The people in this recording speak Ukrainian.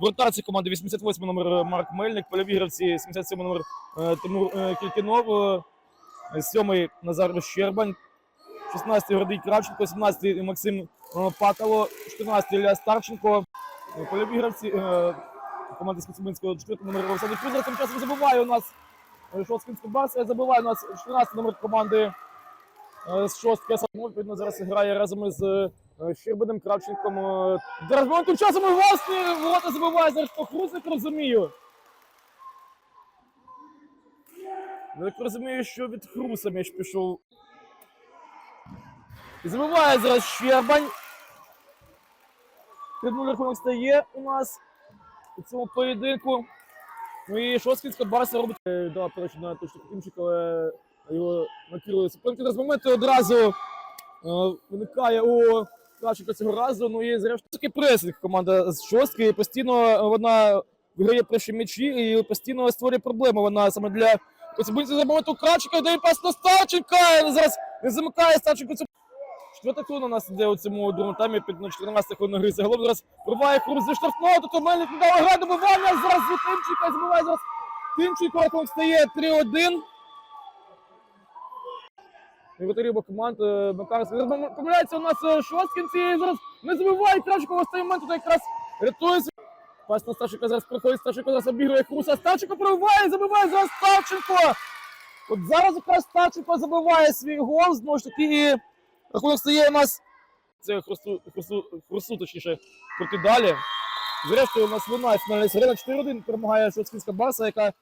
Вратарці команди 88 номер Марк Мельник, польові гравці 77 номер е, Тимур е, Кількінов, е, 7 Назар Щербань, 16 Гордій Кравченко, 17 Максим е, Пакало, 14 Ілля Старченко, е, польові е, команди Спецминського 4 номер Олександр Кузер. Тим часом забиває у нас е, Шоцкінський Барса, забиває у нас 14 номер команди е, з шостки. Відповідно зараз грає разом із е, Щербиним Кравченком. е. Зараз моментом часом і власне ворота забиває зараз по Хрусик, розумію. Ну, як розумію, що від Хруса м'яч пішов. І забиває зараз Щербань. 3-0 рахунок стає у нас у цьому поєдинку. Ну і Шоскінська Барса робить. е, Дала передачу на точку Кімчик, але його накрили суперники. Зараз моменти одразу е, виникає у Кравченка цього разу. Ну і зрештою такий пресинг команда з шостки. Постійно вона виграє перші м'ячі і постійно створює проблеми. Вона саме для Коцюбинця за моменту Кравченка дає пас на Старченка. Зараз не замикає Старченко Четверта хвилина у нас йде у цьому другому таймі під на 14 хвилин гри. Загалом зараз пробиває Хрус зі штрафного, тут Мельник не дав гра добивання, зараз від забиває зараз Тимченко, рахунок стає 3-1. Вратарі команд е, Макарський. Помиляється у нас е, Шосткінці, і зараз не забиває Кравченко в останній момент, тут якраз рятується. Пас на Старченка зараз проходить, Старченко зараз обігрує Хруса, Старченко пробиває, забиває зараз Старченко. От зараз якраз Старченко забиває свій гол, знову ж таки, і Рахунок стає у нас. Це хрусту, хрусту, хрусту точніше, проти далі. Зрештою, у нас лунає фінальна сирена 4-1 перемагає Шоцкінська баса, яка